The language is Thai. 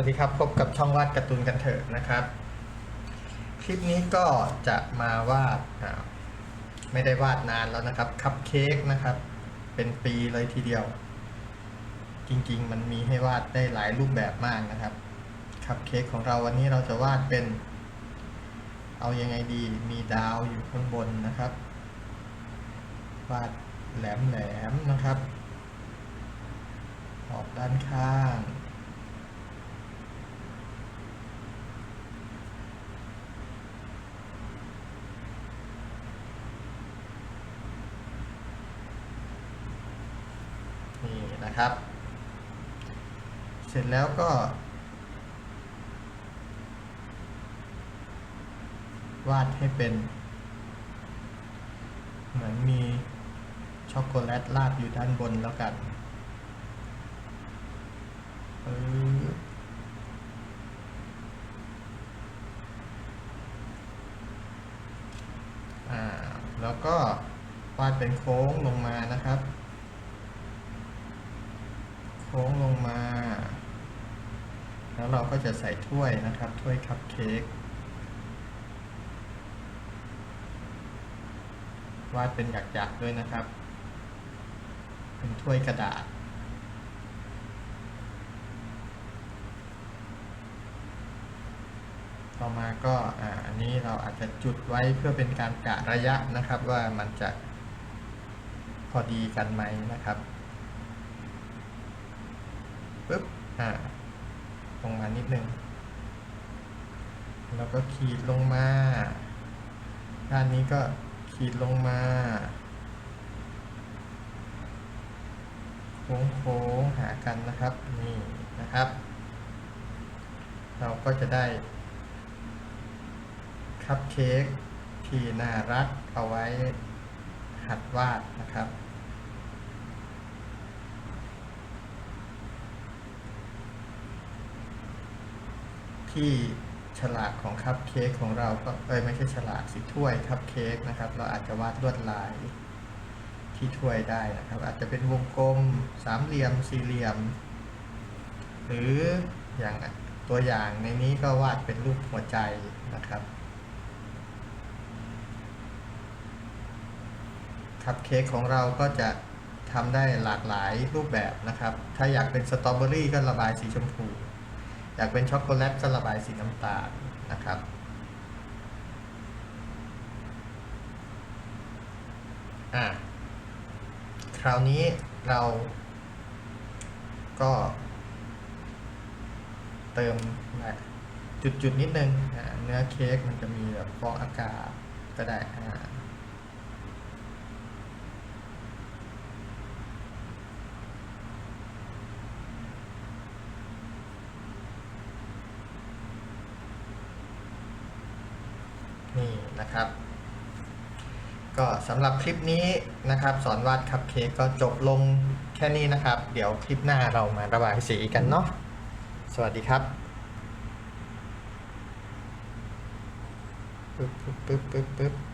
วัสดีครับพบกับช่องวาดการ์ตูนกันเถอะนะครับ คลิปนี้ก็จะมาวาดไม่ได้วาดนานแล้วนะครับคัพเค้กนะครับ เป็นปีเลยทีเดียว จริงๆ มันมีให้วาดได้หลายรูปแบบมากนะครับคัพเค้กของเราวันนี้เราจะวาดเป็น เอายังไงดีมีดาวอยู่ข้างบนนะครับ วาดแหลมๆนะครับ ออกด้านข้าง นะครับ เสร็จแล้วก็ วาดให้เป็น เหมือนมีช็อกโกแลตราดอยู่ด้านบนแล้วกันแล้วก็วาดเป็นโค้งลงมานะครับ โค้งลงมา แล้วเราก็จะใส่ถ้วยนะครับ ถ้วยคัพเค้กวาดเป็นหยักๆด้วยนะครับ เป็นถ้วยกระดาษ ต่อมาก็อันนี้เราอาจจะจุดไว้เพื่อเป็นการกะระยะนะครับ ว่ามันจะพอดีกันไหมนะครับ ปึ๊บอ่าลงมานิดนึงแล้วก็ขีดลงมาด้านนี้ก็ขีดลงมาโค้งๆหากันนะครับนี่นะครับ เราก็จะได้คัพเค้กที่น่ารักเอาไว้หัดวาดนะครับ ที่ฉลากของคัพเค้กของเราก็เอ้ยไม่ใช่ฉลากสิถ้วยคัพเค้กนะครับ เราอาจจะวาดลวดลายที่ถ้วยได้นะครับ อาจจะเป็นวงกลมสามเหลี่ยมสี่เหลี่ยม หรืออย่างตัวอย่างในนี้ก็วาดเป็นรูปหัวใจนะครับคัพเค้กของเราก็จะทำได้หลากหลายรูปแบบนะครับ ถ้าอยากเป็นสตรอเบอรี่ก็ระบายสีชมพู อยากเป็นช็อกโกแลตก็ระบายสีน้ำตาลนะครับ อะคราวนี้เราก็เติมจุดๆนิดนึงเนื้อเค้กมันจะมีแบบฟองอากาศก็ได้อ่า นะครับ ก็สำหรับคลิปนี้นะครับ สอนวาดคัพเค้กก็จบลงแค่นี้นะครับ เดี๋ยวคลิปหน้าเรามาระบายสีกันเนาะสวัสดีครับปึ๊บปึ๊บปึ๊บปึ๊บ